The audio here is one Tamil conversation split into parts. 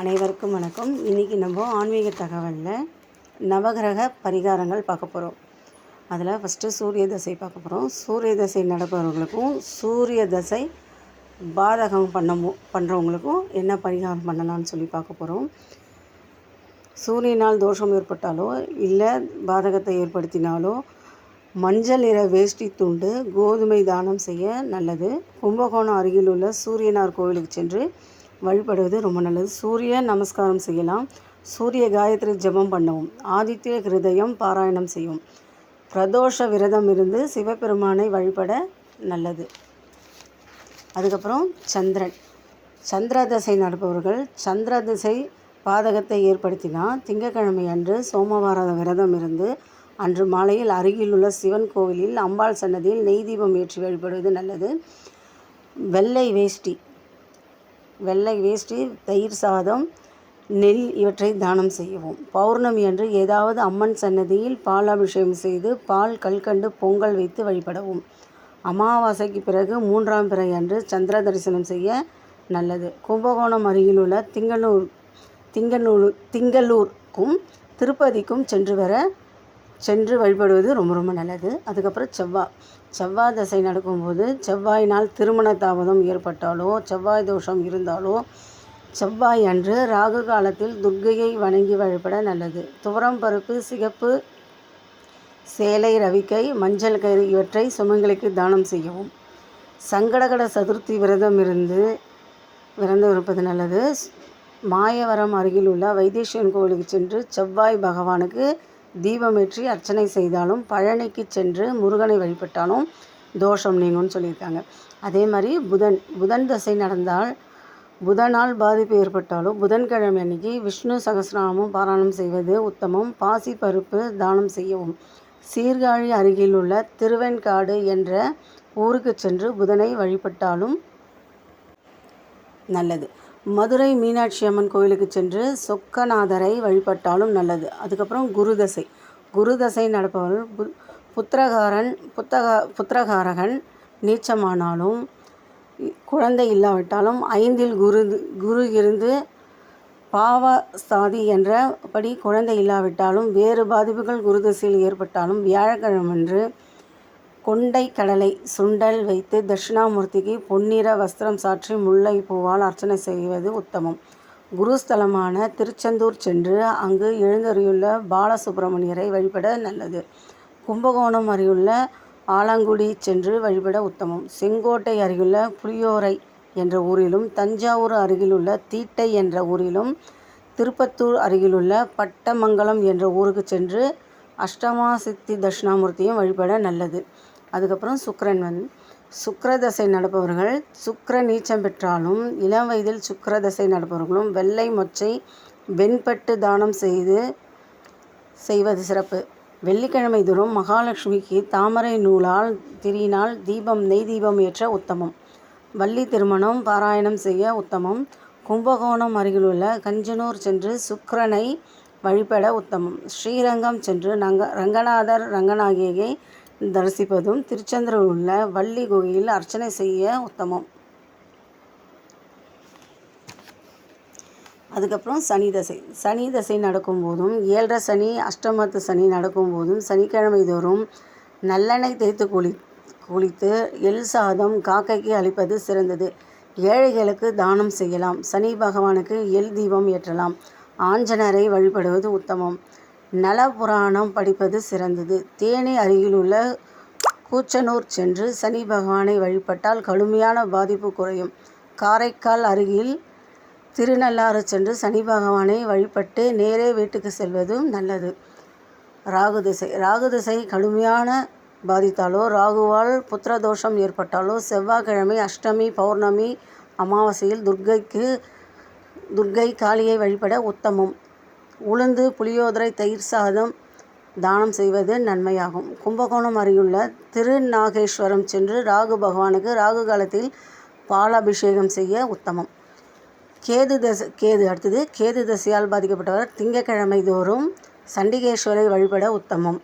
அனைவருக்கும் வணக்கம். இன்றைக்கி நம்ம ஆன்மீக தகவலில் நவகிரக பரிகாரங்கள் பார்க்க போகிறோம் அதில் ஃபஸ்ட்டு சூரிய தசை பார்க்க போகிறோம் சூரிய தசை நடப்பவர்களுக்கும் சூரிய தசை பாதகம் பண்ண பண்ணுறவங்களுக்கும் என்ன பரிகாரம் பண்ணலாம்னு சொல்லி பார்க்க போகிறோம் சூரியனால் தோஷம் ஏற்பட்டாலோ இல்லை பாதகத்தை ஏற்படுத்தினாலோ மஞ்சள் நிற வேஷ்டி துண்டு கோதுமை தானம் செய்ய நல்லது. கும்பகோணம் அருகில் உள்ள சூரியனார் கோவிலுக்கு சென்று வழிபடுவது ரொம்ப நல்லது. சூரிய நமஸ்காரம் செய்யலாம். சூரிய காயத்ரி ஜெபம் பண்ணவும். ஆதித்ய ஹிருதயம் பாராயணம் செய்யும் பிரதோஷ விரதம் இருந்து சிவபெருமானை வழிபட நல்லது. அதுக்கப்புறம் சந்திரன். சந்திர தசை நடப்பவர்கள் சந்திர திசை பாதகத்தை ஏற்படுத்தினால் திங்கக்கிழமை அன்று சோமவார விரதம் இருந்து அன்று மாலையில் அருகிலுள்ள சிவன் கோவிலில் அம்பாள் சன்னதியில் நெய் தீபம் ஏற்றி வழிபடுவது நல்லது. வெள்ளை வேஷ்டி. வெள்ளை வேஷ்டி தயிர் சாதம் நெல் இவற்றை தானம் செய்யவும் பௌர்ணமி அன்று ஏதாவது அம்மன் சன்னதியில் பால் அபிஷேகம் செய்து பால் கல்கண்டு பொங்கல் வைத்து வழிபடவும். அமாவாசைக்கு பிறகு மூன்றாம் பிறை அன்று சந்திர தரிசனம் செய்ய நல்லது. கும்பகோணம் அருகிலுள்ள திங்களூர் திங்களூர் திங்களூருக்கும் திருப்பதிக்கும் சென்று வர சென்று வழிபடுவது ரொம்ப ரொம்ப நல்லது. அதுக்கப்புறம் செவ்வாய் செவ்வாய் தசை நடக்கும்போது செவ்வாயினால் திருமண தாமதம் ஏற்பட்டாலோ செவ்வாய் தோஷம் இருந்தாலோ செவ்வாய் அன்று ராகு காலத்தில் துர்க்கையை வணங்கி வழிபட நல்லது. துவரம் பருப்பு சிகப்பு சேலை ரவிக்கை மஞ்சள் கயிறு இவற்றை சுமங்களுக்கு தானம் செய்யவும். சங்கடகட சதுர்த்தி விரதம் இருந்து விரதம் இருப்பது நல்லது. மாயவரம் அருகில் உள்ள வைத்தீஸ்வரன் கோவிலுக்கு சென்று செவ்வாய் பகவானுக்கு தீபமேற்றி அர்ச்சனை செய்தாலும் பழனிக்கு சென்று முருகனை வழிபட்டாலும் தோஷம் நீங்கும்னு சொல்லியிருக்காங்க. அதே மாதிரி புதன் புதன் தசை நடந்தால் புதனால் பாதிப்பு ஏற்பட்டாலும் புதன்கிழமை அன்னைக்கு விஷ்ணு சகசிரநாமம் பாராயணம் செய்வது உத்தமம். பாசி பருப்பு தானம் செய்யவும். சீர்காழி அருகில் உள்ள திருவெண்காடு என்ற ஊருக்கு சென்று புதனை வழிபட்டாலும் நல்லது. மதுரை மீனாட்சி அம்மன் கோயிலுக்கு சென்று சொக்கநாதரை வழிபட்டாலும் நல்லது. அதுக்கப்புறம் குருதசை. குருதசை நடப்பவர்கள் பு புத்திரகாரன் புத்தக புத்திரகாரகன் நீச்சமானாலும் குழந்தை இல்லாவிட்டாலும் ஐந்தில் குரு குரு இருந்து பாவஸ்தாதி என்றபடி குழந்தை இல்லாவிட்டாலும் வேறு பாதிப்புகள் குருதசையில் ஏற்பட்டாலும் வியாழக்கிழமன்று கொண்டை கடலை சுண்டல் வைத்து தட்சிணாமூர்த்திக்கு பொன்னிற வஸ்திரம் சாற்றி முல்லை பூவால் அர்ச்சனை செய்வது உத்தமம். குருஸ்தலமான திருச்செந்தூர் சென்று அங்கு எழுந்தறியுள்ள பாலசுப்பிரமணியரை வழிபட நல்லது. கும்பகோணம் அருகியுள்ள ஆலங்குடி சென்று வழிபட உத்தமம். செங்கோட்டை அருகிலுள்ள புளியோரை என்ற ஊரிலும் தஞ்சாவூர் அருகிலுள்ள தீட்டை என்ற ஊரிலும் திருப்பத்தூர் அருகிலுள்ள பட்டமங்கலம் என்ற ஊருக்கு சென்று அஷ்டமா சித்தி தட்சிணாமூர்த்தியும் வழிபட நல்லது. அதுக்கப்புறம் சுக்கரன் வந்து சுக்கரதசை நடப்பவர்கள் சுக்கர நீச்சம் பெற்றாலும் இளம் வயதில் சுக்கரதசை நடப்பவர்களும் வெள்ளை மொச்சை வெண்பட்டு தானம் செய்து செய்வது சிறப்பு. வெள்ளிக்கிழமை தோறும் மகாலட்சுமிக்கு தாமரை நூலால் திரியினால் தீபம் நெய் தீபம் ஏற்ற உத்தமம். வள்ளி திருமணம் பாராயணம் செய்ய உத்தமம். கும்பகோணம் அருகிலுள்ள கஞ்சனூர் சென்று சுக்கரனை வழிபட உத்தமம். ஸ்ரீரங்கம் சென்று நங்க ரங்கநாதர் ரங்கநாயகியை தரிசிப்பதும் திருச்செந்தூரில் உள்ள வள்ளி குகையில் அர்ச்சனை செய்ய உத்தமம். அதுக்கப்புறம் சனி தசை. சனி தசை நடக்கும்போதும் ஏழரை சனி அஷ்டமத்து சனி நடக்கும்போதும் சனிக்கிழமை தோறும் நல்லெண்ணெய் தேய்த்து குளி குளித்து எள் சாதம் காக்கைக்கு அளிப்பது சிறந்தது. ஏழைகளுக்கு தானம் செய்யலாம். சனி பகவானுக்கு எள் தீபம் ஏற்றலாம். ஆஞ்சநரை வழிபடுவது உத்தமம். நலபுராணம் படிப்பது சிறந்தது. தேனி அருகிலுள்ள கூச்சனூர் சென்று சனி பகவானை வழிபட்டால் கடுமையான பாதிப்பு குறையும். காரைக்கால் அருகில் திருநள்ளாறு சென்று சனி பகவானை வழிபட்டு நேரே வீட்டுக்கு செல்வதும் நல்லது. ராகு திசை ராகு திசை கடுமையான பாதித்தாலோ ராகுவால் புத்திரதோஷம் ஏற்பட்டாலோ செவ்வாய்க்கிழமை அஷ்டமி பௌர்ணமி அமாவாசையில் துர்க்கைக்கு துர்க்கை காளியை வழிபட உத்தமம். உளுந்து புளியோதரை தயிர் சாதம் தானம் செய்வது நன்மையாகும். கும்பகோணம் அருகிலுள்ள திருநாகேஸ்வரம் சென்று ராகு பகவானுக்கு ராகு காலத்தில் பாலாபிஷேகம் செய்ய உத்தமம். கேது தசை கேது அடுத்தது கேது தசையால் பாதிக்கப்பட்டவர் திங்கக்கிழமை தோறும் சண்டிகேஸ்வரை வழிபட உத்தமம்.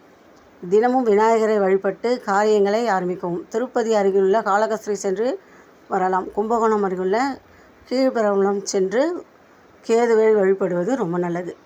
தினமும் விநாயகரை வழிபட்டு காரியங்களை ஆரம்பிக்கவும். திருப்பதி அருகிலுள்ள காளகஸ்திரி சென்று வரலாம். கும்பகோணம் அருகிலுள்ள கீழ்பெரம்பலம் சென்று கேதுவை வழிபடுவது ரொம்ப நல்லது.